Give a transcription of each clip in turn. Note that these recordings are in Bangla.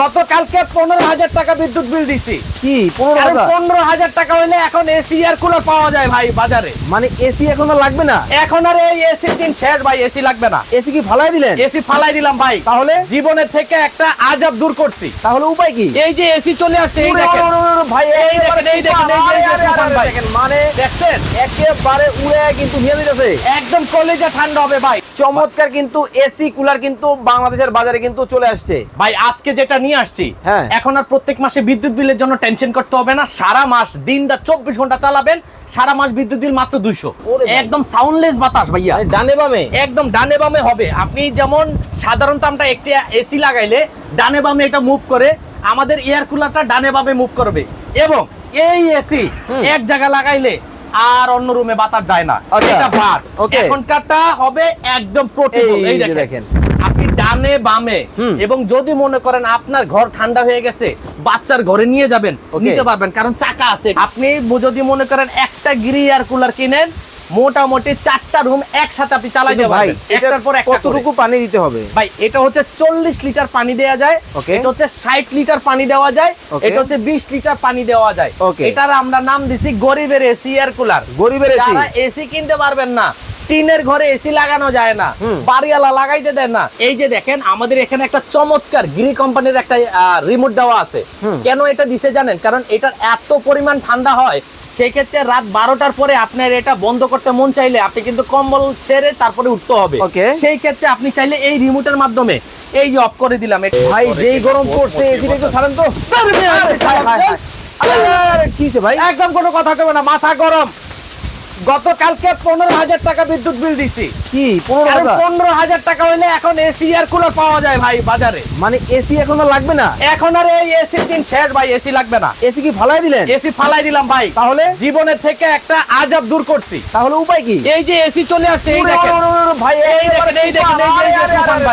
গতকালকে পনেরো হাজার টাকা বিদ্যুৎ বিল দিছি। কি পনেরো হাজার? টাকা হইলে এখন এসি আর কুলার পাওয়া যায় ভাই বাজারে। মানে এসি এখন আর লাগবে না? এখন আর এই এসি দিন শেষ ভাই এসি লাগবে না। এসি কি ফালাই দিলেন? এসি ফালাই দিলাম ভাই। তাহলে? জীবনের থেকে একটা আজাব দূর করছি। তাহলে উপায় কি? এই যে এসি চলে আসছে এই দেখেন। ভাই এই দেখেন, এই। দেখেন, মানে দেখছেন? একেবারে উড়ে কিন্তু নিয়ে দিতেছে একদম কলেজে ঠান্ডা হবে ভাই। চমৎকার কিন্তু এসি কুলার কিন্তু বাংলাদেশের বাজারে কিন্তু চলে আসছে। ভাই আজকে যেটা নিয়ে আসছি। হ্যাঁ। এখন আর প্রত্যেক মাসে বিদ্যুৎ বিলের জন্য টেনশন করতে হবে না। সারা মাস দিনটা চব্বিশ ঘণ্টা চালাবেন সারা মাস বিদ্যুৎ বিল মাত্র দুইশো। একদম সাউন্ডলেস বাতাস ভাইয়া। ডানে বামে। একদম ডানে বামে হবে। আপনি যেমন সাধারণত আমরা একটি এসি লাগাইলে ডানে বামে এটা মুভ করে আমাদের এয়ার কুলারটা ডানে বামে মুভ করবে। এবং এই এসি এক জায়গা লাগাইলে আর অন্য রুমে বাতাস যায় না। আচ্ছা। এটা Okay. এখনকারটা হবে একদম প্রোটেবল এই দেখেন। ডানে বামে। এবং যদি মনে করেন আপনার ঘর ঠান্ডা হয়ে গেছে বাচ্চার ঘরে নিয়ে যাবেন নিতে পারবেন কারণ চাকা আছে। আপনি যদি মনে করেন একটা গিরি এয়ার কুলার কিনেন মোটামুটি চারটা রুম একসাথে আপনি চালাইতে কিন্তু ভাই একটার পর কতটুকু পানি দিতে হবে? ভাই এটা হচ্ছে চল্লিশ লিটার পানি দেওয়া যায়। এটা হচ্ছে ষাট লিটার পানি দেওয়া যায়। এটা হচ্ছে বিশ লিটার পানি দেওয়া যায়। এটার আমরা নাম দিছি গরিবের এসি এয়ার কুলার গরিবের এসি? এসি কিনতে পারবেন না টিনের ঘরে এসি লাগানো যায় না। বাড়িওয়ালা লাগাইতে দেন না। এই যে দেখেন আমাদের এখানে একটা চমৎকার গিরি কোম্পানির একটা রিমোট দেওয়া আছে। কেন এটা দিছে জানেন? কারণ এটার এত পরিমাণ ঠান্ডা হয় সেই ক্ষেত্রে রাত বারোটার পরে আপনার এটা বন্ধ করতে মন চাইলে আপনি কিন্তু কম্বল ছেড়ে তারপরে উঠতে হবে. সেই ক্ষেত্রে আপনি চাইলে এই রিমোটের মাধ্যমে এই যে অফ করে দিলাম ভাই যেই গরম পড়ছে এসিটা একটু ছাড়েন তো। কি ভাই? একদম কোনো কথা কবে না মাথা গরম। গতকালকে পনেরো হাজার টাকা বিদ্যুৎ বিল দিছি। কি পনেরো হাজার? টাকা হইলে এখন এসি আর কুলার পাওয়া যায় ভাই বাজারে। মানে এসি এখন আর লাগবে না? এখন আর এই এসি দিন শেষ ভাই এসি লাগবে না। এসি কি ফালাই দিলেন? এসি ফালাই দিলাম ভাই। তাহলে? জীবনের থেকে একটা আজাব দূর করছি। তাহলে উপায় কি? এই যে এসি চলে আসছে এই দেখেন। ভাই এই দেখেন, এই।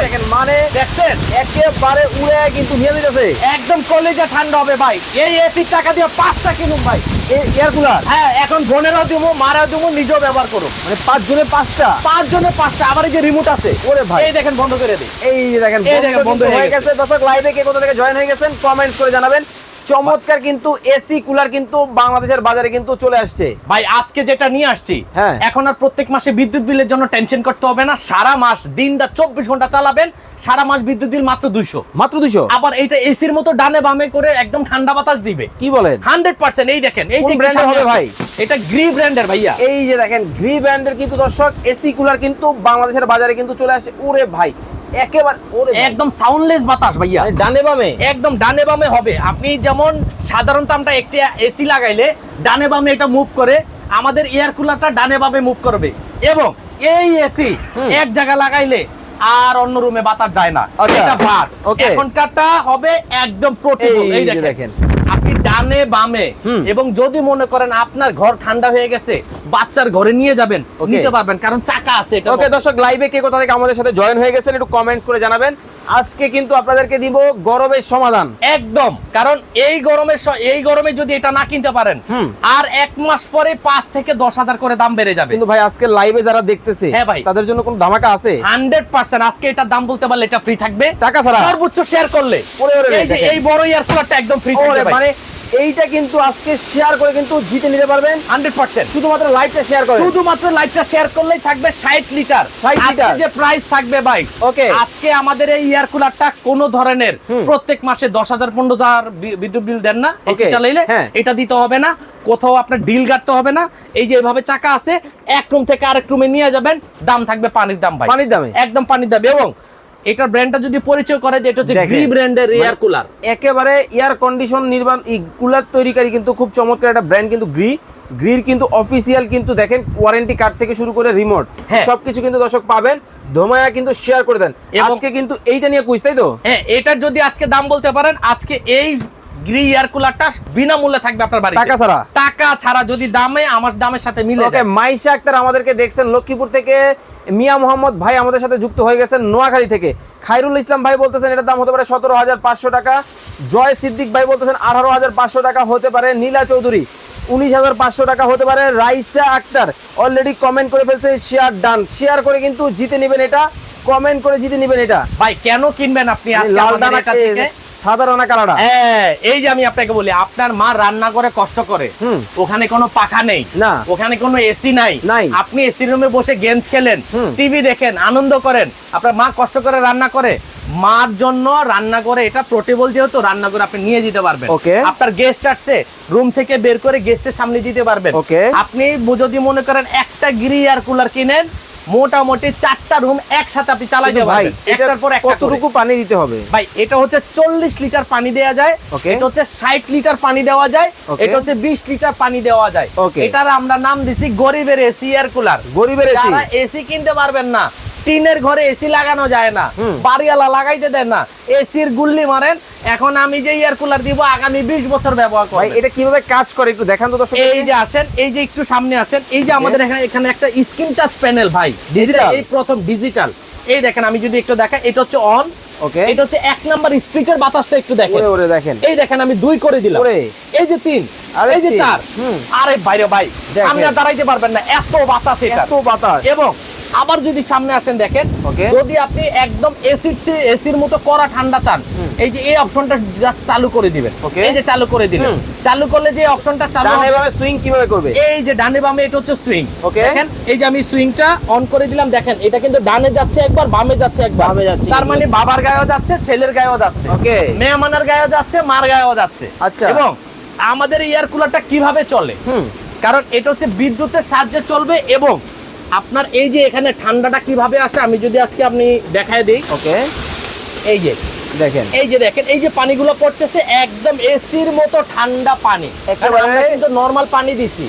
দেখেন, মানে দেখছেন? একেবারে উড়ে কিন্তু নিয়ে দিতেছে একদম কলেজে ঠান্ডা হবে ভাই। এই এসির টাকা দিয়ে পাঁচটা কিনুন ভাই। এয়ার কুলার হ্যাঁ এখন বোনেরও দেবো মারাও দিব নিজেও ব্যবহার করো মানে পাঁচ জনে পাঁচটা? পাঁচ জনে পাঁচটা আবার এই যে রিমোট আছে। ওরে ভাই। এই দেখেন বন্ধ করে দিই। এই দেখেন এই দেখেন, বন্ধ হয়ে হয়ে গেছে। দর্শক লাইভে কে কোথা থেকে জয়েন হয়ে গেছেন কমেন্ট করে জানাবেন। চমৎকার কিন্তু এসি কুলার কিন্তু বাংলাদেশের বাজারে কিন্তু চলে আসছে। ভাই আজকে যেটা নিয়ে আসছি হ্যাঁ। এখন আর প্রত্যেক মাসে বিদ্যুৎ বিলের জন্য টেনশন করতে হবে না। সারা মাস দিনটা চব্বিশ ঘণ্টা চালাবেন সারা মাস বিদ্যুৎ বিল মাত্র দুইশো। মাত্র দুইশো? আবার এটা এসির মতো ডানে বামে করে একদম ঠান্ডা বাতাস দিবে। কি বলেন? হান্ড্রেড পার্সেন্ট এই দেখেন এই যে সামনে হবে ভাই? এটা গ্রি ব্র্যান্ডের ভাইয়া। এই যে দেখেন গ্রি ব্র্যান্ডের কিন্তু দর্শক এসি কুলার কিন্তু বাংলাদেশের বাজারে কিন্তু চলে আসে। ওরে ভাই একেবারে একদম সাউন্ডলেস বাতাস ভাইয়া। ডানে বামে। একদম ডানে বামে হবে। আপনি যেমন সাধারণত আমরা একটি এসি লাগাইলে ডানে বামে এটা মুভ করে আমাদের এয়ার কুলারটা ডানে বামে মুভ করবে। এবং এই এসি এক জায়গা লাগাইলে আর অন্য রুমে বাতাস যায় না। আচ্ছা। এটা Okay. এখনকারটা হবে একদম প্রোটেবল এই দেখেন। ডানে বামে। এবং যদি মনে করেন আপনার ঘর ঠান্ডা হয়ে গেছে বাচ্চার ঘরে নিয়ে যাবেন নিতে পারবেন কারণ চাকা আছে এটা ওকে দর্শক লাইভে কে কোথা থেকে আমাদের সাথে জয়েন হয়ে গেছেন একটু কমেন্টস করে জানাবেন। আজকে কিন্তু আপনাদেরকে দিব গরমের সমাধান। একদম। কারণ এই গরমের এই গরমে যদি এটা না কিনতে পারেন আর এক মাস পরে পাঁচ থেকে দশ হাজার করে দাম বেড়ে যাবে। কিন্তু ভাই আজকে লাইভে যারা দেখতেছে হ্যাঁ ভাই। তাদের জন্য কোনো ধামাকা আছে? হান্ড্রেড পার্সেন্ট আজকে এটার দাম বলতে পারলে এটা ফ্রি থাকবে। টাকা ছাড়া? সর্বোচ্চ শেয়ার করলে। এই যে এই বড় ইয়ার কুলারটা একদম ফ্রি থাকবে মানে এইটা কিন্তু আজকে শেয়ার করে কিন্তু জিতে নিতে পারবেন। Hundred percent. শুধুমাত্র লাইভটা শেয়ার করে। শুধুমাত্র লাইটটা শেয়ার করলেই থাকবে ষাট লিটার 60 লিটার। যে প্রাইস থাকবে ভাই Okay. আজকে আমাদের এই এয়ার কুলারটা কোন ধরনের প্রত্যেক মাসে দশ হাজার পনেরো হাজার বিদ্যুৎ বিল দেন না এসি চালাইলে। হ্যাঁ। এটা দিতে হবে না কোথাও আপনার ডিল কাটতে হবে না। এই যে এভাবে চাকা আছে এক রুম থেকে আরেক রুমে নিয়ে যাবেন দাম থাকবে পানির দাম ভাই। পানির দামে? একদম পানির দামে। এবং এটার ব্র্যান্ডটা যদি পরিচয় করে যে এটা হচ্ছে ভি ব্র্যান্ডের এয়ার কুলার একেবারে এয়ার কন্ডিশন নির্মাণ এই কুলার তৈরিকারী কিন্তু খুব চমৎকার একটা ব্র্যান্ড কিন্তু গ্রি গ্রির কিন্তু অফিসিয়াল কিন্তু দেখেন ওয়ারেন্টি কার্ড থেকে শুরু করে রিমোট হ্যাঁ। সবকিছু কিন্তু দর্শক পাবেন ধোমায়া কিন্তু শেয়ার করে দেন। আজকে কিন্তু এইটা নিয়ে কুইজ তাই তো? হ্যাঁ এটার যদি আজকে দাম বলতে পারেন আজকে এই গ্রি এয়ার কুলারটা বিনামূল্যে থাকবে আপনার বাড়িতে। টাকা ছাড়া? টাকা ছাড়া যদি দামে আমার দামের সাথে মিলে ওকে মাইশা আক্তার আমাদেরকে দেখছেন লক্ষ্মীপুর থেকে। মিয়া মোহাম্মদ ভাই আমাদের সাথে যুক্ত হয়ে গেছেন নোয়াখালী থেকে। খাইরুল ইসলাম ভাই বলতেছেন এটার দাম হতে পারে সতেরো হাজার পাঁচশো টাকা। জয় সিদ্দিক ভাই বলতেছেন আঠারো হাজার পাঁচশো টাকা হতে পারে। নীলা চৌধুরী উনিশ হাজার পাঁচশো টাকা হতে পারে। রাইসা আক্তার অলরেডি কমেন্ট করে ফেলছে শেয়ার ডান শেয়ার করে কিন্তু জিতে নেবেন এটা। কমেন্ট করে জিতে নেবেন এটা। ভাই কেন কিনবেন আপনি লাল আমাদের ডানা হ্যাঁ এই যে আমি আপনাকে বলি আপনার মা রান্না করে কষ্ট করে। ওখানে কোনো পাখা নেই। না। ওখানে কোনো এসি নাই। নাই। আপনি এসি রুমে বসে গেমস খেলেন টিভি দেখেন আনন্দ করেন। আপনার মা কষ্ট করে রান্না করে। মার জন্য রান্না করে এটা পোর্টেবল যেহেতু রান্না করে আপনি নিয়ে যেতে পারবেন। Okay. আপনার গেস্ট আসছে রুম থেকে বের করে গেস্টের সামনে দিতে পারবেন। Okay. আপনি যদি মনে করেন একটা গিরি এয়ার কুলার কিনেন মোটামুটি চারটা রুম একসাথে আপনি চালাই দেবেন ভাই একটার পর একটা কতটুকু পানি দিতে হবে? ভাই এটা হচ্ছে চল্লিশ লিটার পানি দেওয়া যায়. এটা হচ্ছে ষাট লিটার পানি দেওয়া যায়. এটা হচ্ছে বিশ লিটার পানি দেওয়া যায়. এটার আমরা নাম দিছি গরিবের এসি এয়ার কুলার। গরিবের এসি? এসি কিনতে পারবেন না টিনের ঘরে এসি লাগানো যায় না। বাড়িওয়ালা লাগাইতে দেন না। এসির গুল্লি মারেন এখন আমি যে এয়ার কুলার দিব আগামী বিশ বছর ব্যবহার ভাই করব এটা কীভাবে কাজ করে একটু দেখান তো দর্শক এই যে আসেন এই যে একটু সামনে আসেন এই যে আমাদের এখানে এখানে একটা স্ক্রিন টাচ প্যানেল ভাই। এই প্রথম ডিজিটাল এই দেখেন আমি যদি একটু দেখাই এটা হচ্ছে অন ওকে এটা হচ্ছে এক নাম্বার স্পিডের বাতাসটা একটু দেখেন। ওরে দেখেন। এই দেখেন আমি দুই করে দিলাম। ওরে। এই যে তিন আরে এই যে। চার। হুম। আরে বাইরে ভাই দেখেন। আপনি আর দাঁড়াইতে পারবেন না এত বাতাস এটা। এত বাতাস। এবং আবার যদি সামনে আসেন দেখেন. যদি আপনি একদম এসির এসির মতো করা ঠান্ডা চান এই যে এই অপশনটা জাস্ট চালু করে দিবেন. এই যে চালু করে দিলেন চালু করলে যে অপশনটা চালু হবে সুইং কীভাবে করবে? এই যে ডানে বামে এটা হচ্ছে সুইং ওকে দেখেন এই যে আমি সুইংটা অন করে দিলাম দেখেন এটা কিন্তু ডানে যাচ্ছে একবার বামে যাচ্ছে একবার। বামে যাচ্ছে। তার মানে বাবার গায়েও যাচ্ছে ছেলের গায়েও যাচ্ছে। ওকে মেহমানের গায়েও যাচ্ছে মার গায়েও যাচ্ছে। আচ্ছা। এবং আমাদের এয়ার কুলারটা কীভাবে চলে? হুম। কারণ এটা হচ্ছে বিদ্যুতের সাহায্যে চলবে এবং আপনার এই যে এখানে ঠান্ডাটা কীভাবে আসে আমি যদি আজকে আপনি দেখায় দিই। ওকে। এই যে। দেখেন। এই যে দেখেন এই যে পানিগুলো পড়তেছে একদম এসির মতো ঠান্ডা পানি। আমরা কিন্তু নরমাল পানি দিছি।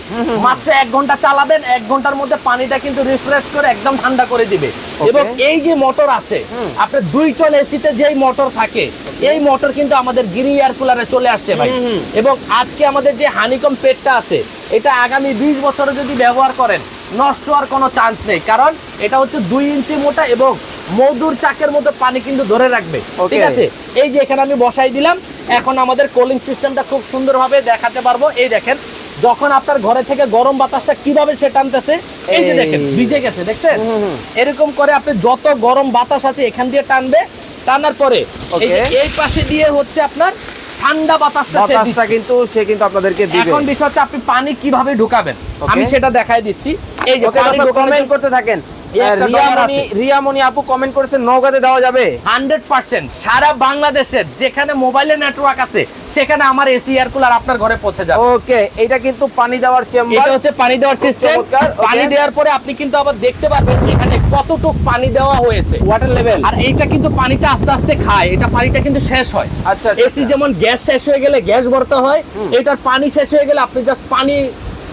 মাত্র এক ঘণ্টা চালাবেন এক ঘণ্টার মধ্যে পানিটা কিন্তু রিফ্রেশ করে একদম ঠান্ডা করে দিবে। এবং এই যে মোটর আছে আপনার দুই টন এসিতে যেই মোটর থাকে এই মোটর কিন্তু আমাদের গিরি এয়ার কুলারে চলে আসছে ভাই। এবং আজকে আমাদের যে হানিকম পেটটা আছে এটা আগামী বিশ বছরে যদি ব্যবহার করেন নষ্ট হওয়ার কোনো চান্স নেই। কারণ এটা হচ্ছে দুই ইঞ্চি মোটা এবং মধুর চাকের মতো পানি কিন্তু ধরে রাখবে। ঠিক আছে? এই যে এখানে আমি বসাই দিলাম এখন আমাদের কোলিং সিস্টেমটা খুব সুন্দরভাবে দেখাতে পারব। এই দেখেন যখন আপনার ঘরে থেকে গরম বাতাসটা কীভাবে সে টানতেছে এই যে দেখেন ভিজে গেছে দেখছেন। এরকম করে আপনি যত গরম বাতাস আছে এখান দিয়ে টানবে টানার পরে এই পাশে দিয়ে হচ্ছে আপনার ঠান্ডা বাতাসটা বাতাসটা কিন্তু সে কিন্তু আপনাদেরকে এখন বিষয় হচ্ছে আপনি পানি কীভাবে ঢুকাবেন। আমি সেটা দেখাই দিচ্ছি। এই যে ওকে কমেন্ট করতে থাকেন। একটা রিয়ামণি আপু কমেন্ট করেছেন নওগাঁতে দেওয়া যাবে। Hundred percent. সারা বাংলাদেশের যেখানে মোবাইলের নেটওয়ার্ক আছে সেখানে আমার এসি এয়ার কুলার আপনার ঘরে পৌঁছে যাবে। ওকে এটা কিন্তু পানি দেওয়ার চেম্বার এটা হচ্ছে পানি দেওয়ার সিস্টেম পানি দেওয়ার পরে আপনি কিন্তু আবার দেখতে পারবেন এখানে কতটুক পানি দেওয়া হয়েছে। ওয়াটার লেভেল আর এইটা কিন্তু পানিটা আস্তে আস্তে খায়। এটা পানিটা কিন্তু শেষ হয়। আচ্ছা আচ্ছা, এসি যেমন গ্যাস শেষ হয়ে গেলে গ্যাস ভরতে হয় এটার পানি শেষ হয়ে গেলে আপনি জাস্ট পানি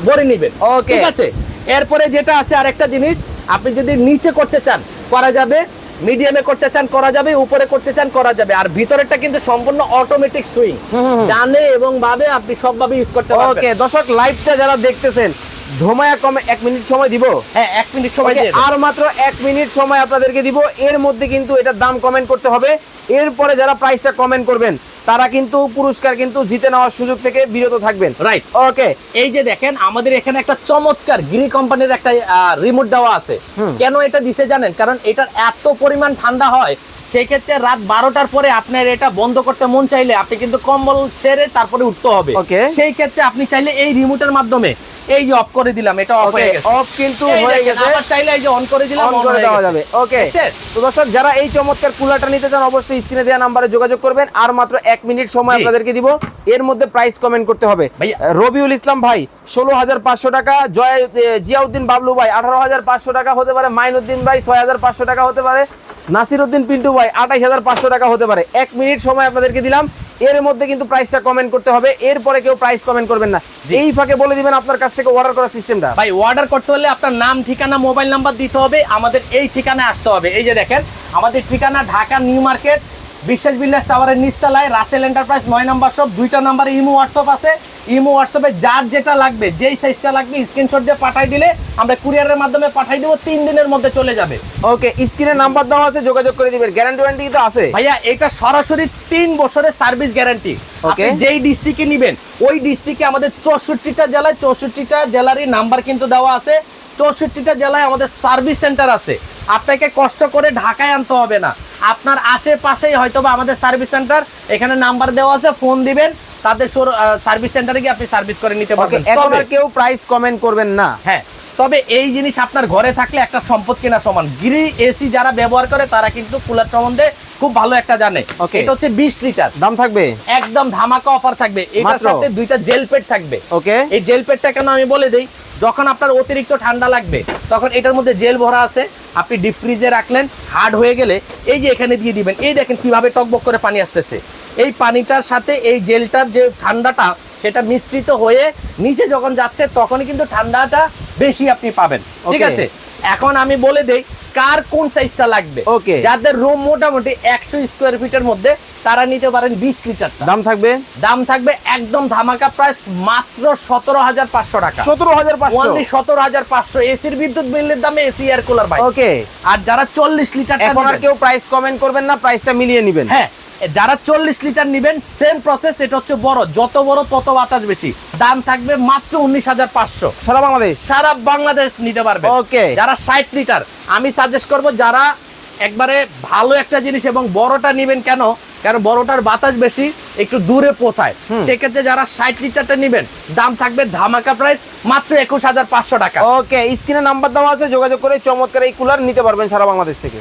ভরে নেবেন। Okay. ঠিক আছে? এরপরে যেটা আছে আরেকটা জিনিস আপনি যদি নিচে করতে চান করা যাবে। মিডিয়ামে করতে চান করা যাবে। উপরে করতে চান করা যাবে। আর ভিতরেরটা কিন্তু সম্পূর্ণ অটোমেটিক সুইং ডানে এবং ভাবে আপনি সবভাবে ইউজ করতে ওকে পারবেন দর্শক লাইভটা যারা দেখতেছেন ধোমায়া কমে এক মিনিট সময় দিব? হ্যাঁ এক মিনিট সময় আর মাত্র এক মিনিট সময় আপনাদেরকে দিব। এর মধ্যে কিন্তু এটার দাম কমেন্ট করতে হবে। এরপরে যারা প্রাইসটা কমেন্ট করবেন তারা কিন্তু পুরস্কার কিন্তু জিতে নেওয়ার সুযোগ থেকে বিরত থাকবেন। Right okay. এই যে দেখেন আমাদের এখানে একটা চমৎকার গিরি কোম্পানির একটা রিমোট দেওয়া আছে। কেন এটা দিছে জানেন? কারণ এটার এত পরিমাণ ঠান্ডা হয় সেই ক্ষেত্রে রাত বারোটার পরে আপনার এটা বন্ধ করতে মন চাইলে আপনি কিন্তু কম্বল ছেড়ে তারপরে উঠতে হবে. সেই ক্ষেত্রে আপনি চাইলে এই রিমোটের মাধ্যমে এই যে অফ করে দিলাম এটা অফ হয়ে গেছে। অফ কিন্তু হয়ে গেছে। আবার চাইলে এই যে অন করে দিলাম অন করে দেওয়া যাবে। ওকে তো দর্শক যারা এই চমৎকার কুলারটা নিতে চান অবশ্যই স্ক্রিনে দেওয়া নাম্বারে যোগাযোগ করবেন। আর মাত্র এক মিনিট সময় আপনাদেরকে দিব। এর মধ্যে প্রাইস কমেন্ট করতে হবে। রবিউল ইসলাম ভাই ষোলো হাজার পাঁচশো টাকা জয় জিয়াউদ্দিন বাবলু ভাই আঠারো হাজার পাঁচশো টাকা হতে পারে মাইনুদ্দিন ভাই ছয় হাজার পাঁচশো টাকা হতে পারে। নাসির উদ্দিন পিন্টু ভাই আঠাইশ হাজার পাঁচশো টাকা হতে পারে। এক মিনিট সময় আপনাদেরকে দিলাম। এর মধ্যে কিন্তু প্রাইসটা কমেন্ট করতে হবে। এরপরে কেউ প্রাইস কমেন্ট করবেন না। এই ফাঁকে বলে দিবেন আপনার কাছ থেকে অর্ডার করার সিস্টেমটা ভাই অর্ডার করতে হলে আপনার নাম ঠিকানা মোবাইল নাম্বার দিতে হবে। আমাদের এই ঠিকানায় আসতে হবে। এই যে দেখেন আমাদের ঠিকানা ঢাকা নিউ মার্কেট বিশ্বাস বিল্লাস টাওয়ারের নিচতলায় রাসেল এন্টারপ্রাইজ নয় নাম্বার সব দুইটা নাম্বারে ইমো হোয়াটসঅ্যাপ আছে। ইমো হোয়াটসঅ্যাপে যার যেটা লাগবে যেই সাইজটা লাগবে স্ক্রিনশট দিয়ে পাঠাই দিলে আমরা কুরিয়ারের মাধ্যমে পাঠাই দেবো তিন দিনের মধ্যে চলে যাবে। ওকে স্ক্রিনে নাম্বার দেওয়া আছে যোগাযোগ করে দিবেন। গ্যারান্টি ওয়ারেন্টি তো আছে। ভাইয়া এটা সরাসরি তিন বছরের সার্ভিস গ্যারান্টি Okay. যেই ডিস্ট্রিক্টে নিবেন ওই ডিস্ট্রিক্টে আমাদের চৌষট্টিটা জেলায় চৌষট্টিটা জেলারই নাম্বার কিন্তু দেওয়া আছে। চৌষট্টিটা জেলায় আমাদের সার্ভিস সেন্টার আছে। আপনাকে কষ্ট করে ঢাকায় আনতে হবে না। আপনার আশেপাশেই হয়তো বা আমাদের সার্ভিস সেন্টার এখানে নাম্বার দেওয়া আছে ফোন দিবেন তাদের সার্ভিস সেন্টারে গিয়ে আপনি সার্ভিস করে নিতে পারবেন। তবে- কেউ প্রাইস কমেন্ট করবেন না। হ্যাঁ তবে এই জিনিস আপনার ঘরে থাকলে একটা সম্পদ কেনা সমান। গিরি এসি যারা ব্যবহার করে তারা কিন্তু কুলার সম্বন্ধে খুব ভালো একটা জানে। এটা হচ্ছে বিশ লিটার। দাম থাকবে? একদম ধামাকা অফার থাকবে। এটার সাথে দুইটা জেল পেট থাকবে। ওকে এই জেল পেটটা কেন আমি বলে দিই? যখন আপনার অতিরিক্ত ঠান্ডা লাগবে তখন এটার মধ্যে জেল ভরা আছে। আপনি ডিপ ফ্রিজে রাখলেন হার্ড হয়ে গেলে এই যে এখানে দিয়ে দিবেন এই দেখেন কীভাবে টকবক করে পানি আসতেছে। এই পানিটার সাথে এই জেলটার যে ঠান্ডাটা সেটা মিশ্রিত হয়ে নিচে যখন যাচ্ছে তখনই কিন্তু ঠান্ডাটা বেশি আপনি পাবেন। ঠিক আছে? এখন আমি বলে দেই কার কোন সাইজটা লাগবে। Okay. যাদের রুম মোটামুটি একশো স্কোয়ার ফিটের মধ্যে তারা নিতে পারেন বিশ লিটার দাম থাকবে? দাম থাকবে একদম ধামাকা প্রাইস মাত্র সতেরো হাজার পাঁচশো টাকা। সতেরো হাজার পাঁচশো? সতেরো হাজার পাঁচশো। এসির বিদ্যুৎ বিলের দামে এসি এয়ার কুলার ভাই। ওকে আর যারা চল্লিশ লিটার কেউ প্রাইস কমেন্ট করবেন না প্রাইসটা মিলিয়ে নেবেন। হ্যাঁ। যারা চল্লিশ লিটার নিবেন সেম প্রসেস এটা হচ্ছে বড়। যত বড় তত বাতাস বেশি। দাম থাকবে মাত্র উনিশ হাজার পাঁচশো। সারা বাংলাদেশ? সারা বাংলাদেশ নিতে পারবে। Okay. যারা ষাট লিটার আমি সাজেস্ট করব যারা একবারে ভালো একটা জিনিস এবং বড়টা নিবেন কেন? কারণ বড়টার বাতাস বেশি একটু দূরে পৌঁছায়। সেক্ষেত্রে যারা ষাট লিটারটা নিবেন দাম থাকবে ধামাকা প্রাইস মাত্র একুশ হাজার পাঁচশো টাকা। ওকে স্ক্রিনে নাম্বার দেওয়া আছে যোগাযোগ করে চমৎকার এই কুলার নিতে পারবেন সারা বাংলাদেশ থেকে।